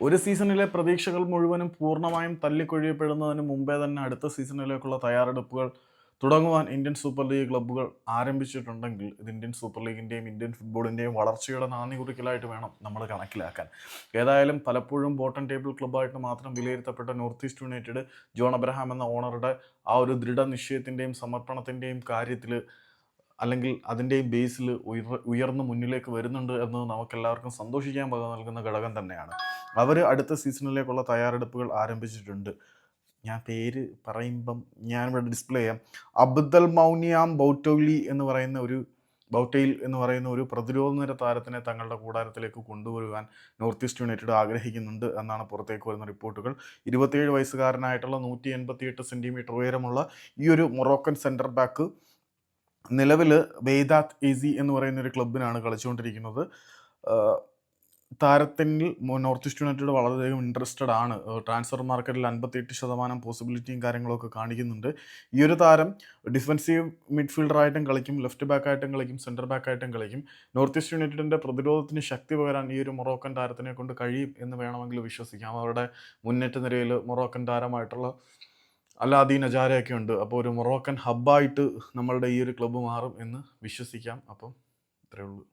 ഒരു സീസണിലെ പ്രതീക്ഷകൾ മുഴുവനും പൂർണമായും തല്ലിക്കൊഴിയപ്പെടുന്നതിന് മുമ്പേ തന്നെ അടുത്ത സീസണിലേക്കുള്ള തയ്യാറെടുപ്പുകൾ തുടങ്ങുവാൻ ഇന്ത്യൻ സൂപ്പർ ലീഗ് ക്ലബ്ബുകൾ ആരംഭിച്ചിട്ടുണ്ടെങ്കിൽ ഇത് ഇന്ത്യൻ സൂപ്പർ ലീഗിന്റെയും ഇന്ത്യൻ ഫുട്ബോളിന്റെയും വളർച്ചയുടെ നാന്ദി കുറിക്കലായിട്ട് വേണം നമ്മൾ കണക്കിലാക്കാൻ. ഏതായാലും പലപ്പോഴും ബോട്ടം ടേബിൾ ക്ലബ്ബായിട്ട് മാത്രം വിലയിരുത്തപ്പെട്ട North East United John Abraham എന്ന ഓണറുടെ ആ ഒരു ദൃഢനിശ്ചയത്തിന്റെയും സമർപ്പണത്തിന്റെയും കാര്യത്തിൽ അല്ലെങ്കിൽ അതിന്റെയും ബേസിൽ ഉയർ ഉയർന്ന് മുന്നിലേക്ക് വരുന്നുണ്ട് എന്നത് നമുക്കെല്ലാവർക്കും സന്തോഷിക്കാൻ വക നൽകുന്ന ഘടകം തന്നെയാണ്. അവർ അടുത്ത സീസണിലേക്കുള്ള തയ്യാറെടുപ്പുകൾ ആരംഭിച്ചിട്ടുണ്ട്. ഞാൻ പേര് പറയുമ്പം ഞാനിവിടെ ഡിസ്പ്ലേ ചെയ്യാം. അബ്ദൽ മൗനിയാം ബൗട്ടോലി എന്ന് പറയുന്ന ഒരു ബൗട്ടയിൽ എന്ന് പറയുന്ന ഒരു പ്രതിരോധ നിര താരത്തിനെ തങ്ങളുടെ കൂടാരത്തിലേക്ക് കൊണ്ടുവരുവാൻ നോർത്ത് ഈസ്റ്റ് യുണൈറ്റഡ് ആഗ്രഹിക്കുന്നുണ്ട് എന്നാണ് പുറത്തേക്ക് വരുന്ന റിപ്പോർട്ടുകൾ. ഇരുപത്തിയേഴ് വയസ്സുകാരനായിട്ടുള്ള നൂറ്റി എൺപത്തിയെട്ട് സെന്റിമീറ്റർ ഉയരമുള്ള ഈ ഒരു മൊറോക്കൻ സെന്റർ ബാക്ക് നിലവിൽ വേദാത് എസി എന്ന് പറയുന്ന ഒരു ക്ലബിനാണ് കളിച്ചുകൊണ്ടിരിക്കുന്നത്. താരത്തിൽ നോർത്ത് ഈസ്റ്റ് യുണൈറ്റഡ് വളരെയധികം ഇൻട്രസ്റ്റഡ് ആണ്. ട്രാൻസ്ഫർ മാർക്കറ്റിൽ അൻപത്തിയെട്ട് ശതമാനം പോസിബിലിറ്റിയും കാര്യങ്ങളൊക്കെ കാണിക്കുന്നുണ്ട്. ഈ ഒരു താരം ഡിഫൻസീവ് മിഡ്ഫീൽഡറായിട്ടും കളിക്കും ലെഫ്റ്റ് ബാക്കായിട്ടും കളിക്കും സെന്റർ ബാക്കായിട്ടും കളിക്കും. നോർത്ത് ഈസ്റ്റ് യുണൈറ്റഡിന്റെ പ്രതിരോധത്തിന് ശക്തി പകരാൻ ഈ ഒരു മൊറോക്കൻ താരത്തിനെ കൊണ്ട് കഴിയും എന്ന് വേണമെങ്കിൽ വിശ്വസിക്കാം. അവരുടെ മുന്നേറ്റ നിരയിൽ മൊറോക്കൻ താരമായിട്ടുള്ള അലാദീൻ അജാരയൊക്കെ ഉണ്ട്. അപ്പോൾ ഒരു മൊറോക്കൻ ഹബ്ബായിട്ട് നമ്മളുടെ ഈ ഒരു ക്ലബ്ബ് മാറും എന്ന് വിശ്വസിക്കാം. അപ്പം ഇത്രയേ ഉള്ളൂ.